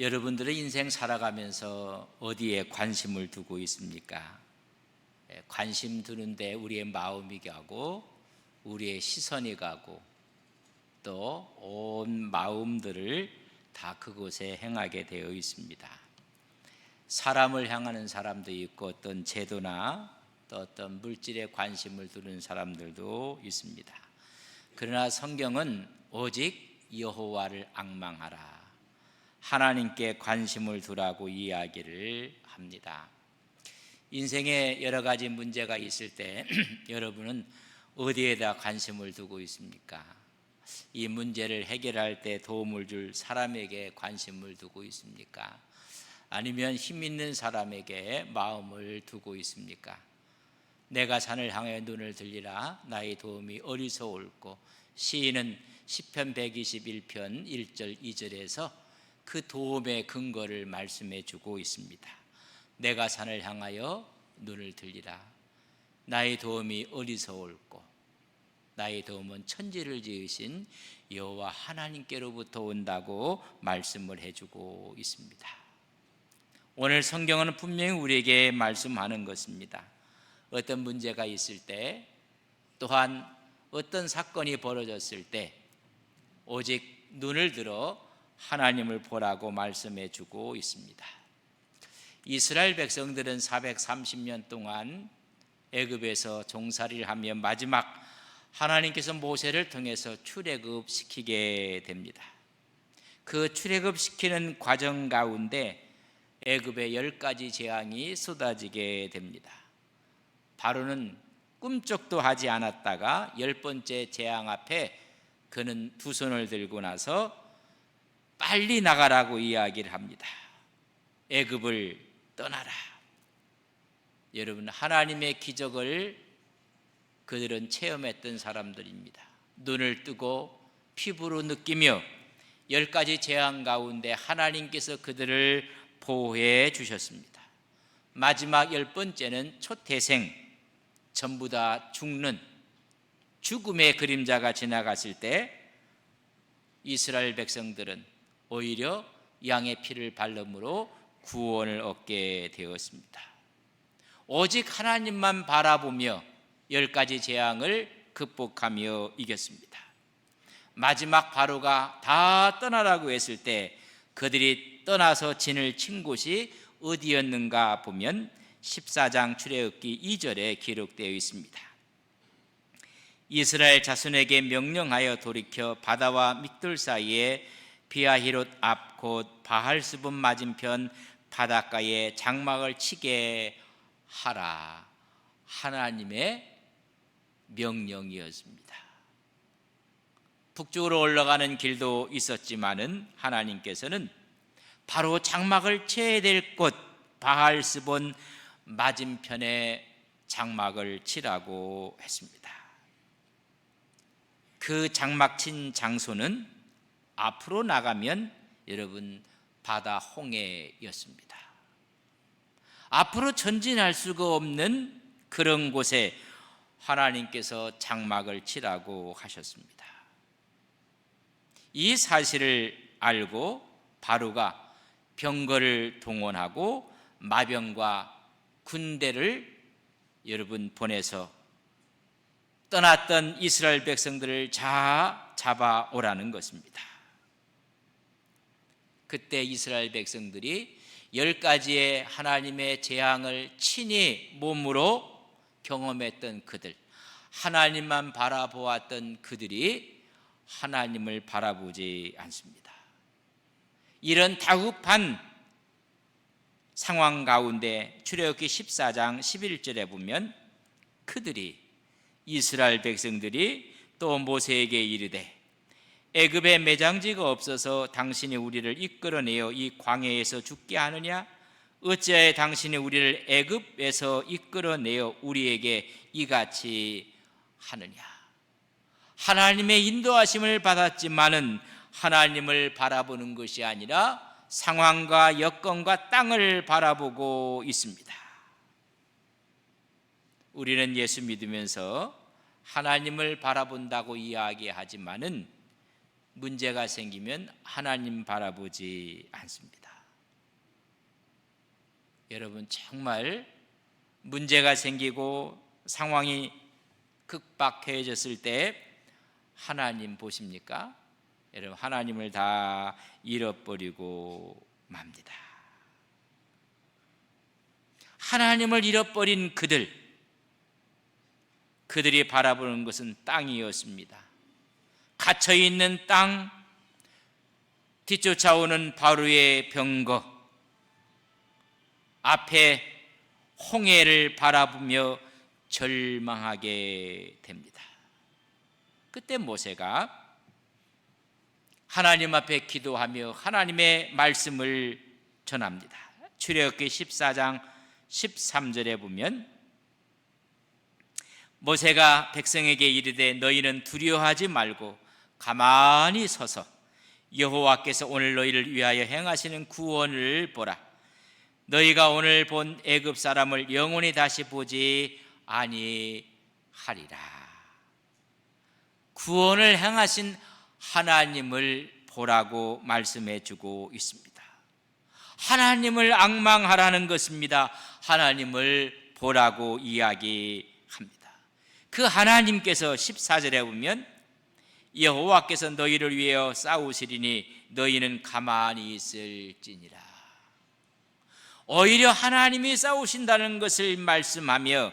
여러분들의 인생 살아가면서 어디에 관심을 두고 있습니까? 예, 관심 두는데 우리의 마음이 가고 우리의 시선이 가고 또 온 마음들을 다 그곳에 행하게 되어 있습니다. 사람을 향하는 사람도 있고 어떤 제도나 또 어떤 물질에 관심을 두는 사람들도 있습니다. 그러나 성경은 오직 여호와를 악망하라. 하나님께 관심을 두라고 이야기를 합니다. 인생에 여러 가지 문제가 있을 때 여러분은 어디에다 관심을 두고 있습니까? 이 문제를 해결할 때 도움을 줄 사람에게 관심을 두고 있습니까? 아니면 힘 있는 사람에게 마음을 두고 있습니까? 내가 산을 향해 눈을 들리라 나의 도움이 어디서 올고 시인은 시편 121편 1절 2절에서 그 도움의 근거를 말씀해 주고 있습니다. 내가 산을 향하여 눈을 들리라 나의 도움이 어디서 올고 나의 도움은 천지를 지으신 여호와 하나님께로부터 온다고 말씀을 해주고 있습니다. 오늘 성경은 분명히 우리에게 말씀하는 것입니다. 어떤 문제가 있을 때 또한 어떤 사건이 벌어졌을 때 오직 눈을 들어 하나님을 보라고 말씀해 주고 있습니다. 이스라엘 백성들은 430년 동안 애굽에서 종살이를 하며 마지막 하나님께서 모세를 통해서 출애굽 시키게 됩니다. 그 출애굽 시키는 과정 가운데 애굽의 열 가지 재앙이 쏟아지게 됩니다. 바로는 꿈쩍도 하지 않았다가 열 번째 재앙 앞에 그는 두 손을 들고 나서 빨리 나가라고 이야기를 합니다. 애굽을 떠나라. 여러분 하나님의 기적을 그들은 체험했던 사람들입니다. 눈을 뜨고 피부로 느끼며 열 가지 재앙 가운데 하나님께서 그들을 보호해 주셨습니다. 마지막 열 번째는 초태생 전부 다 죽는 죽음의 그림자가 지나갔을 때 이스라엘 백성들은 오히려 양의 피를 발름으로 구원을 얻게 되었습니다. 오직 하나님만 바라보며 열 가지 재앙을 극복하며 이겼습니다. 마지막 바로가 다 떠나라고 했을 때 그들이 떠나서 진을 친 곳이 어디였는가 보면 14장 출애굽기 2절에 기록되어 있습니다. 이스라엘 자손에게 명령하여 돌이켜 바다와 믹돌 사이에 비아히롯 앞 곧 바할스분 맞은편 바닷가에 장막을 치게 하라. 하나님의 명령이었습니다. 북쪽으로 올라가는 길도 있었지만은 하나님께서는 바로 장막을 쳐야 될 곳 바알스본 맞은편에 장막을 치라고 했습니다. 그 장막 친 장소는 앞으로 나가면 여러분 바다 홍해였습니다. 앞으로 전진할 수가 없는 그런 곳에 하나님께서 장막을 치라고 하셨습니다. 이 사실을 알고 바로가 병거를 동원하고 마병과 군대를 여러분 보내서 떠났던 이스라엘 백성들을 자 잡아오라는 것입니다. 그때 이스라엘 백성들이 열 가지의 하나님의 재앙을 친히 몸으로 경험했던 그들, 하나님만 바라보았던 그들이 하나님을 바라보지 않습니다. 이런 다급한 상황 가운데 출애굽기 14장 11절에 보면 그들이 이스라엘 백성들이 또 모세에게 이르되 애굽에 매장지가 없어서 당신이 우리를 이끌어내어 이 광야에서 죽게 하느냐 어찌하여 당신이 우리를 애굽에서 이끌어내어 우리에게 이같이 하느냐 하나님의 인도하심을 받았지만은 하나님을 바라보는 것이 아니라 상황과 여건과 땅을 바라보고 있습니다. 우리는 예수 믿으면서 하나님을 바라본다고 이야기하지만은 문제가 생기면 하나님 바라보지 않습니다. 여러분 정말 문제가 생기고 상황이 극박해졌을 때 하나님 보십니까? 여러분 하나님을 다 잃어버리고 맙니다. 하나님을 잃어버린 그들 그들이 바라보는 것은 땅이었습니다. 갇혀 있는 땅 뒤쫓아오는 바로의 병거 앞에 홍해를 바라보며 절망하게 됩니다. 그때 모세가 하나님 앞에 기도하며 하나님의 말씀을 전합니다. 출애굽기 14장 13절에 보면 모세가 백성에게 이르되 너희는 두려워하지 말고 가만히 서서 여호와께서 오늘 너희를 위하여 행하시는 구원을 보라. 너희가 오늘 본 애굽 사람을 영원히 다시 보지 아니하리라. 구원을 행하신 하나님을 보라고 말씀해 주고 있습니다. 하나님을 악망하라는 것입니다. 하나님을 보라고 이야기합니다. 그 하나님께서 14절에 보면 여호와께서 너희를 위하여 싸우시리니 너희는 가만히 있을지니라. 오히려 하나님이 싸우신다는 것을 말씀하며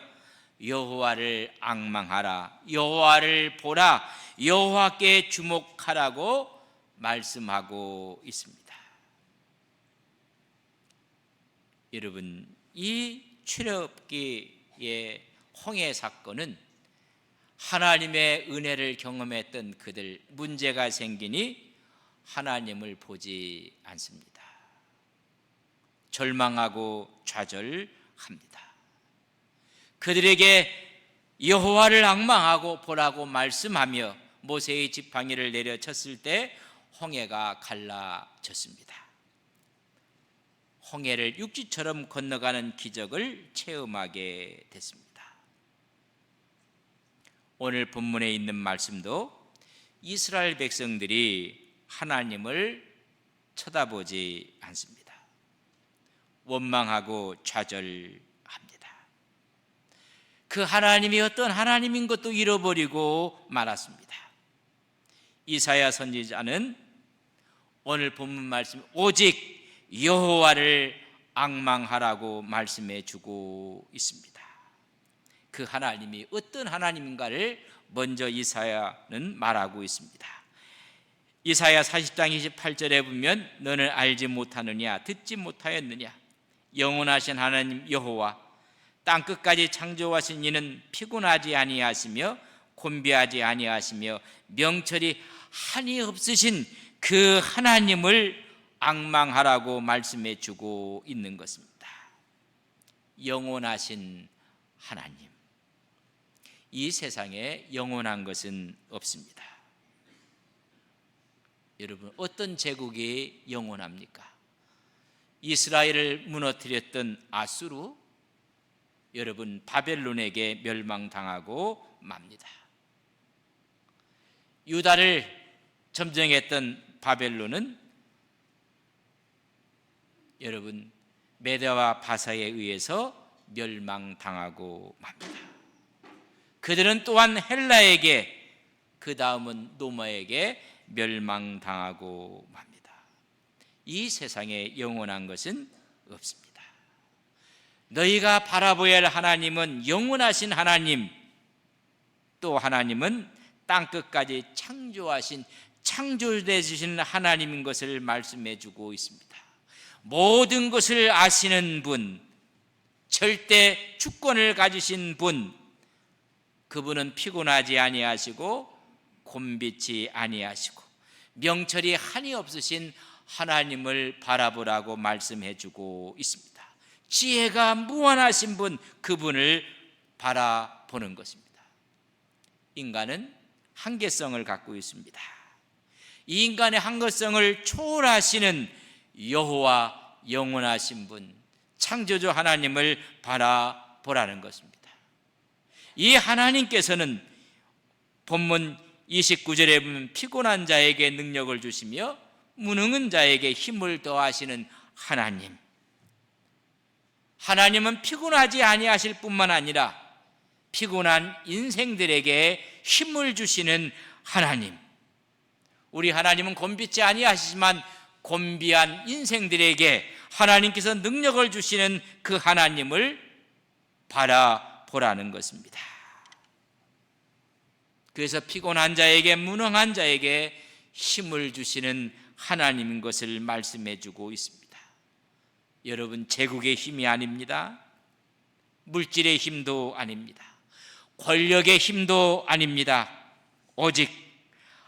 여호와를 악망하라. 여호와를 보라. 여호와께 주목하라고 말씀하고 있습니다. 여러분, 이 출애굽기의 홍해 사건은 하나님의 은혜를 경험했던 그들 문제가 생기니 하나님을 보지 않습니다. 절망하고 좌절합니다. 그들에게 여호와를 악망하고 보라고 말씀하며 모세의 지팡이를 내려쳤을 때 홍해가 갈라졌습니다. 홍해를 육지처럼 건너가는 기적을 체험하게 됐습니다. 오늘 본문에 있는 말씀도 이스라엘 백성들이 하나님을 쳐다보지 않습니다. 원망하고 좌절합니다. 그 하나님이 어떤 하나님인 것도 잃어버리고 말았습니다. 이사야 선지자는 오늘 본문 말씀 오직 여호와를 악망하라고 말씀해 주고 있습니다. 그 하나님이 어떤 하나님인가를 먼저 이사야는 말하고 있습니다. 이사야 40장 28절에 보면 너는 알지 못하느냐 듣지 못하였느냐 영원하신 하나님 여호와 땅 끝까지 창조하신 이는 피곤하지 아니하시며 곤비하지 아니하시며 명철이 한이 없으신 그 하나님을 악망하라고 말씀해 주고 있는 것입니다. 영원하신 하나님. 이 세상에 영원한 것은 없습니다. 여러분, 어떤 제국이 영원합니까? 이스라엘을 무너뜨렸던 아수르, 여러분, 바벨론에게 멸망당하고 맙니다. 유다를 점령했던 바벨론은 여러분 메대와 바사에 의해서 멸망당하고 맙니다. 그들은 또한 헬라에게 그 다음은 노마에게 멸망당하고 맙니다. 이 세상에 영원한 것은 없습니다. 너희가 바라보야 할 하나님은 영원하신 하나님, 또 하나님은 땅 끝까지 창조하신 창조되신 하나님인 것을 말씀해 주고 있습니다. 모든 것을 아시는 분, 절대 주권을 가지신 분, 그분은 피곤하지 아니하시고 곤비치 아니하시고 명철이 한이 없으신 하나님을 바라보라고 말씀해 주고 있습니다. 지혜가 무한하신 분, 그분을 바라보는 것입니다. 인간은 한계성을 갖고 있습니다. 이 인간의 한계성을 초월하시는 여호와 영원하신 분, 창조주 하나님을 바라보라는 것입니다. 이 하나님께서는 본문 29절에 보면 피곤한 자에게 능력을 주시며 무능한 자에게 힘을 더하시는 하나님. 하나님은 피곤하지 아니하실 뿐만 아니라 피곤한 인생들에게 힘을 주시는 하나님. 우리 하나님은 곤비지 아니하시지만 곤비한 인생들에게 하나님께서 능력을 주시는 그 하나님을 바라 보라는 것입니다. 그래서 피곤한 자에게 무능한 자에게 힘을 주시는 하나님인 것을 말씀해 주고 있습니다. 여러분 제국의 힘이 아닙니다. 물질의 힘도 아닙니다. 권력의 힘도 아닙니다. 오직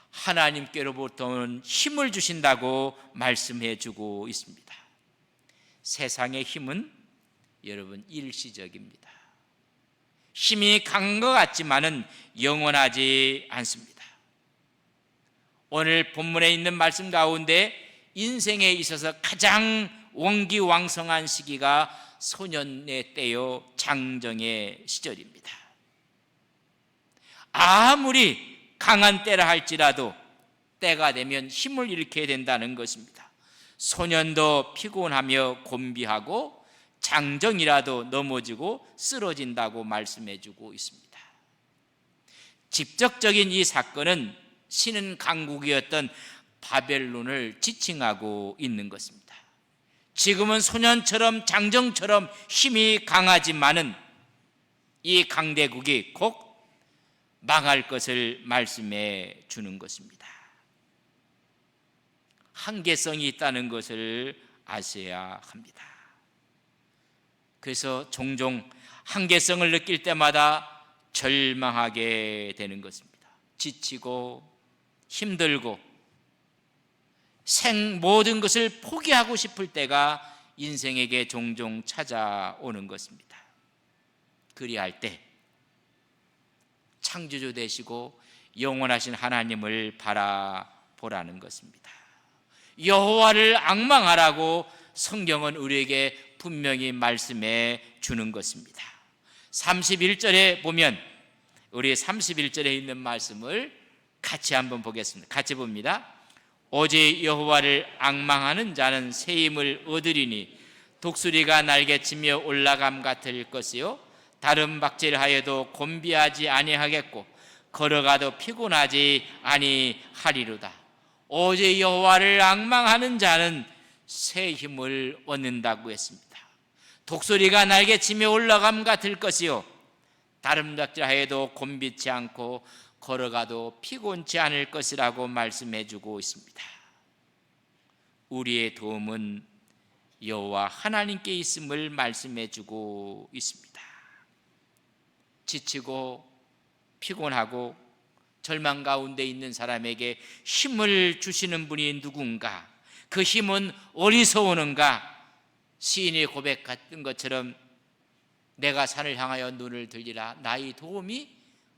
하나님께로부터 는 힘을 주신다고 말씀해 주고 있습니다. 세상의 힘은 여러분 일시적입니다. 힘이 간 것 같지만은 영원하지 않습니다. 오늘 본문에 있는 말씀 가운데 인생에 있어서 가장 원기왕성한 시기가 소년의 때요 장정의 시절입니다. 아무리 강한 때라 할지라도 때가 되면 힘을 잃게 된다는 것입니다. 소년도 피곤하며 곤비하고 장정이라도 넘어지고 쓰러진다고 말씀해 주고 있습니다. 직접적인 이 사건은 신은 강국이었던 바벨론을 지칭하고 있는 것입니다. 지금은 소년처럼 장정처럼 힘이 강하지만은 이 강대국이 곧 망할 것을 말씀해 주는 것입니다. 한계성이 있다는 것을 아셔야 합니다. 그래서 종종 한계성을 느낄 때마다 절망하게 되는 것입니다. 지치고 힘들고 생 모든 것을 포기하고 싶을 때가 인생에게 종종 찾아오는 것입니다. 그리할 때 창조주 되시고 영원하신 하나님을 바라보라는 것입니다. 여호와를 악망하라고 성경은 우리에게 분명히 말씀해 주는 것입니다. 31절에 보면 우리 31절에 있는 말씀을 같이 한번 보겠습니다. 같이 봅니다. 오직 여호와를 악망하는 자는 새 힘을 얻으리니 독수리가 날개치며 올라감 같을 것이요 다른 박질하여도 곤비하지 아니하겠고 걸어가도 피곤하지 아니하리로다. 오직 여호와를 악망하는 자는 새 힘을 얻는다고 했습니다. 독소리가 날개 치며 올라감 같을 것이요 다른 작자해도 곤비치 않고 걸어가도 피곤치 않을 것이라고 말씀해 주고 있습니다. 우리의 도움은 여호와 하나님께 있음을 말씀해 주고 있습니다. 지치고 피곤하고 절망 가운데 있는 사람에게 힘을 주시는 분이 누군가? 그 힘은 어디서 오는가? 시인의 고백 같은 것처럼 내가 산을 향하여 눈을 들리라. 나의 도움이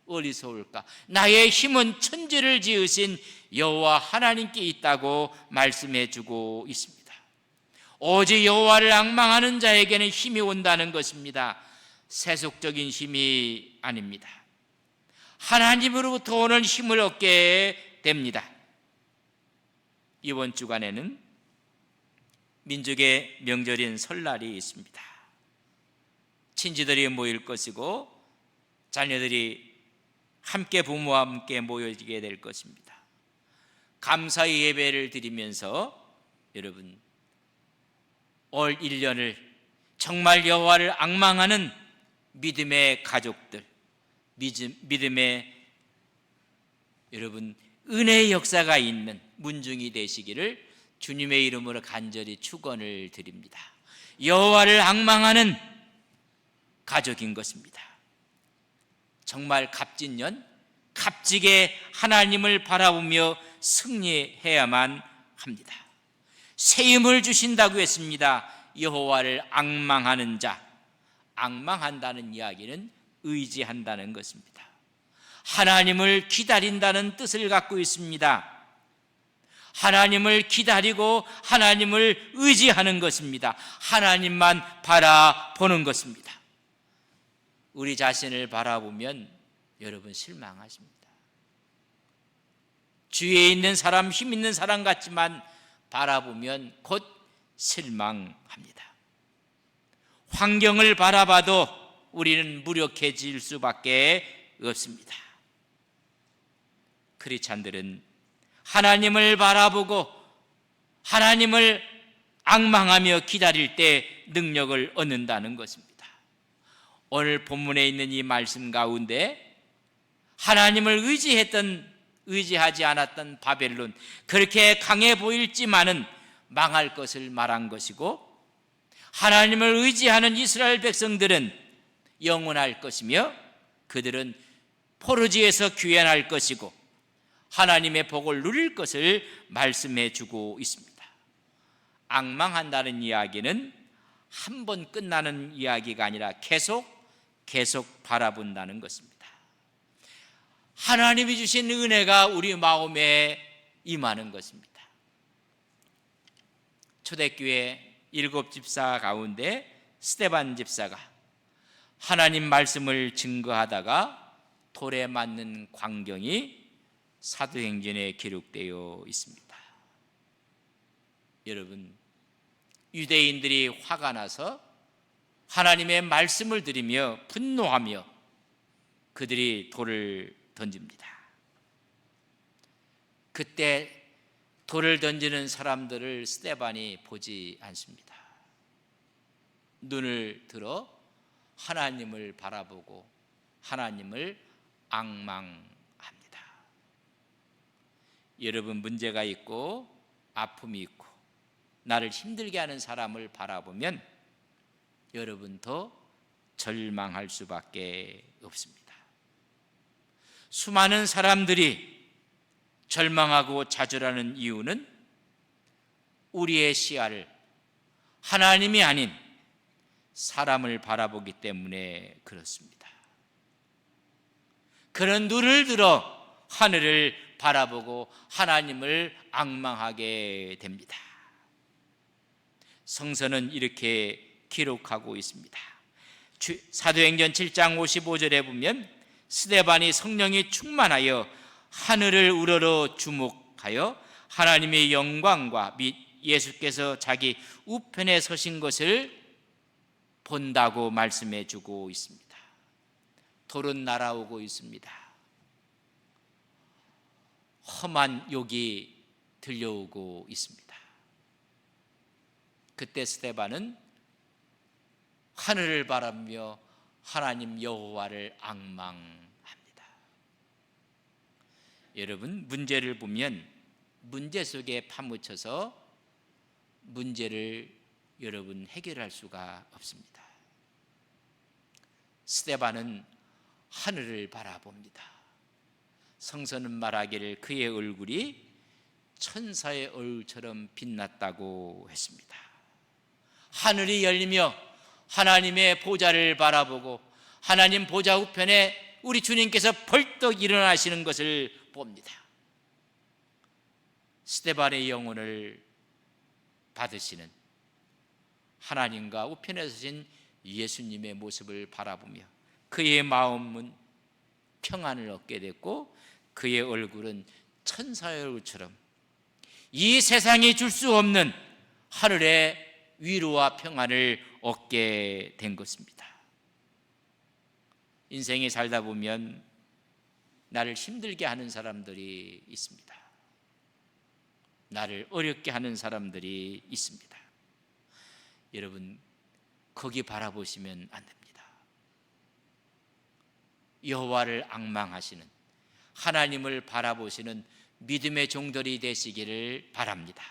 어디서 올까? 나의 힘은 천지를 지으신 여호와 하나님께 있다고 말씀해 주고 있습니다. 오직 여호와를 악망하는 자에게는 힘이 온다는 것입니다. 세속적인 힘이 아닙니다. 하나님으로부터 오는 힘을 얻게 됩니다 이번 주간에는 민족의 명절인 설날이 있습니다. 친지들이 모일 것이고 자녀들이 함께 부모와 함께 모여지게 될 것입니다. 감사의 예배를 드리면서 여러분 올 1년을 정말 여호와를 악망하는 믿음의 가족들, 믿음의 여러분 은혜의 역사가 있는 문중이 되시기를 주님의 이름으로 간절히 축원을 드립니다. 여호와를 악망하는 가족인 것입니다. 정말 갑진년 값지게 하나님을 바라보며 승리해야만 합니다. 새 힘을 주신다고 했습니다. 여호와를 악망하는 자, 악망한다는 이야기는 의지한다는 것입니다. 하나님을 기다린다는 뜻을 갖고 있습니다. 하나님을 기다리고 하나님을 의지하는 것입니다. 하나님만 바라보는 것입니다. 우리 자신을 바라보면 여러분 실망하십니다. 주위에 있는 사람, 힘 있는 사람 같지만 바라보면 곧 실망합니다. 환경을 바라봐도 우리는 무력해질 수밖에 없습니다. 크리스찬들은 하나님을 바라보고 하나님을 악망하며 기다릴 때 능력을 얻는다는 것입니다. 오늘 본문에 있는 이 말씀 가운데 하나님을 의지했던 의지하지 않았던 바벨론 그렇게 강해 보일지만은 망할 것을 말한 것이고 하나님을 의지하는 이스라엘 백성들은 영원할 것이며 그들은 포르지에서 귀환할 것이고 하나님의 복을 누릴 것을 말씀해 주고 있습니다. 악망한다는 이야기는 한 번 끝나는 이야기가 아니라 계속 계속 바라본다는 것입니다. 하나님이 주신 은혜가 우리 마음에 임하는 것입니다. 초대교회 일곱 집사 가운데 스테반 집사가 하나님 말씀을 증거하다가 돌에 맞는 광경이 사도행전에 기록되어 있습니다. 여러분, 유대인들이 화가 나서 하나님의 말씀을 들으며 분노하며 그들이 돌을 던집니다. 그때 돌을 던지는 사람들을 스테반이 보지 않습니다. 눈을 들어 하나님을 바라보고 하나님을 악망합니다. 여러분 문제가 있고 아픔이 있고 나를 힘들게 하는 사람을 바라보면 여러분 더 절망할 수밖에 없습니다. 수많은 사람들이 절망하고 좌절하는 이유는 우리의 시야를 하나님이 아닌 사람을 바라보기 때문에 그렇습니다. 그런 눈을 들어 하늘을 바라보고 하나님을 악망하게 됩니다. 성서는 이렇게 기록하고 있습니다. 사도행전 7장 55절에 보면 스데반이 성령이 충만하여 하늘을 우러러 주목하여 하나님의 영광과 및 예수께서 자기 우편에 서신 것을 본다고 말씀해 주고 있습니다. 돌은 날아오고 있습니다. 험한 욕이 들려오고 있습니다. 그때 스테반은 하늘을 바라며 하나님 여호와를 악망합니다. 여러분 문제를 보면 문제 속에 파묻혀서 문제를 여러분 해결할 수가 없습니다. 스테반은 하늘을 바라봅니다. 성서는 말하기를 그의 얼굴이 천사의 얼굴처럼 빛났다고 했습니다. 하늘이 열리며 하나님의 보좌를 바라보고 하나님 보좌 우편에 우리 주님께서 벌떡 일어나시는 것을 봅니다. 스테반의 영혼을 받으시는 하나님과 우편에 서신 예수님의 모습을 바라보며 그의 마음은 평안을 얻게 됐고 그의 얼굴은 천사의 얼굴처럼 이 세상이 줄 수 없는 하늘의 위로와 평안을 얻게 된 것입니다. 인생에 살다 보면 나를 힘들게 하는 사람들이 있습니다. 나를 어렵게 하는 사람들이 있습니다. 여러분, 거기 바라보시면 안 됩니다. 여호와를 악망하시는 하나님을 바라보시는 믿음의 종들이 되시기를 바랍니다.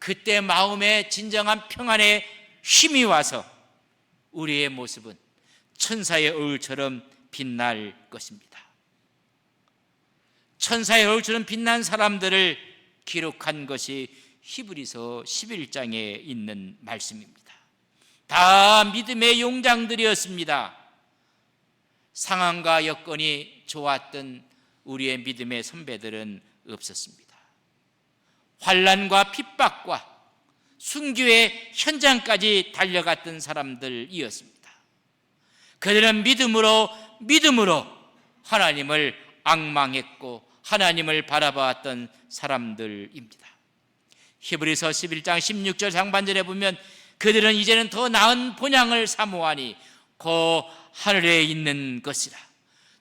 그때 마음에 진정한 평안의 힘이 와서 우리의 모습은 천사의 얼굴처럼 빛날 것입니다. 천사의 얼굴처럼 빛난 사람들을 기록한 것이 히브리서 11장에 있는 말씀입니다. 다 믿음의 용장들이었습니다. 상황과 여건이 좋았던 우리의 믿음의 선배들은 없었습니다. 환란과 핍박과 순교의 현장까지 달려갔던 사람들이었습니다. 그들은 믿음으로 믿음으로 하나님을 악망했고 하나님을 바라봤던 사람들입니다. 히브리서 11장 16절 상반절에 보면 그들은 이제는 더 나은 본향을 사모하니 그 하늘에 있는 것이라.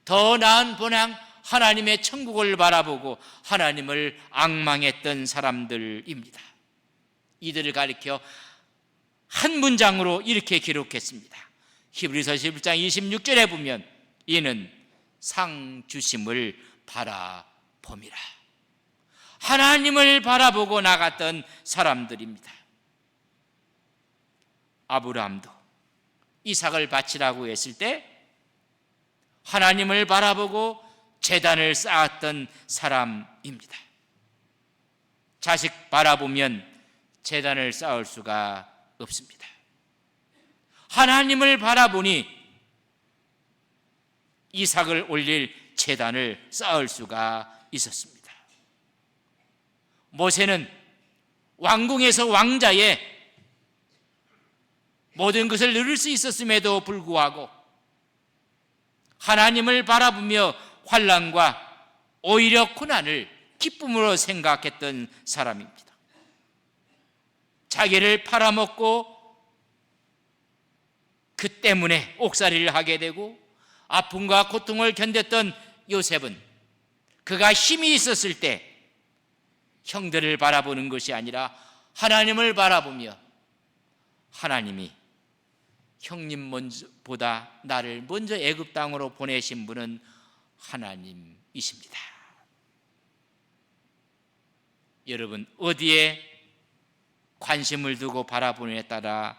더 나은 본향 하나님의 천국을 바라보고 하나님을 악망했던 사람들입니다. 이들을 가리켜 한 문장으로 이렇게 기록했습니다. 히브리서 11장 26절에 보면 이는 상 주심을 바라봄이라. 하나님을 바라보고 나갔던 사람들입니다. 아브라함도 이삭을 바치라고 했을 때 하나님을 바라보고 재단을 쌓았던 사람입니다. 자식 바라보면 재단을 쌓을 수가 없습니다. 하나님을 바라보니 이삭을 올릴 재단을 쌓을 수가 있었습니다. 모세는 왕궁에서 왕자의 모든 것을 누릴 수 있었음에도 불구하고 하나님을 바라보며 환란과 오히려 고난을 기쁨으로 생각했던 사람입니다. 자기를 팔아먹고 그 때문에 옥살이를 하게 되고 아픔과 고통을 견뎠던 요셉은 그가 힘이 있었을 때 형들을 바라보는 것이 아니라 하나님을 바라보며 하나님이 형님 먼저보다 나를 먼저 애굽 땅으로 보내신 분은 하나님이십니다. 여러분 어디에 관심을 두고 바라보느냐에 따라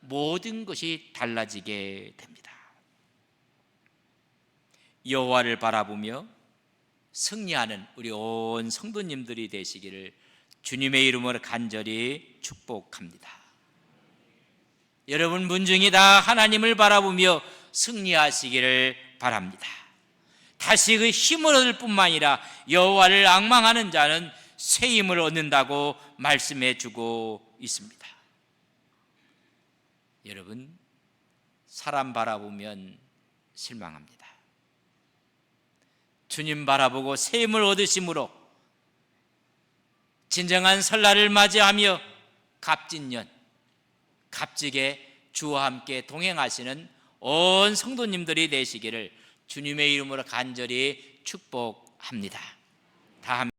모든 것이 달라지게 됩니다. 여호와를 바라보며 승리하는 우리 온 성도님들이 되시기를 주님의 이름으로 간절히 축복합니다. 여러분 문중이 다 하나님을 바라보며 승리하시기를 바랍니다. 다시 그 힘을 얻을 뿐만 아니라 여호와를 악망하는 자는 새 힘을 얻는다고 말씀해 주고 있습니다. 여러분 사람 바라보면 실망합니다. 주님 바라보고 새 힘을 얻으심으로 진정한 설날을 맞이하며 갑진년 갑직에 주와 함께 동행하시는 온 성도님들이 되시기를 주님의 이름으로 간절히 축복합니다. 다 함-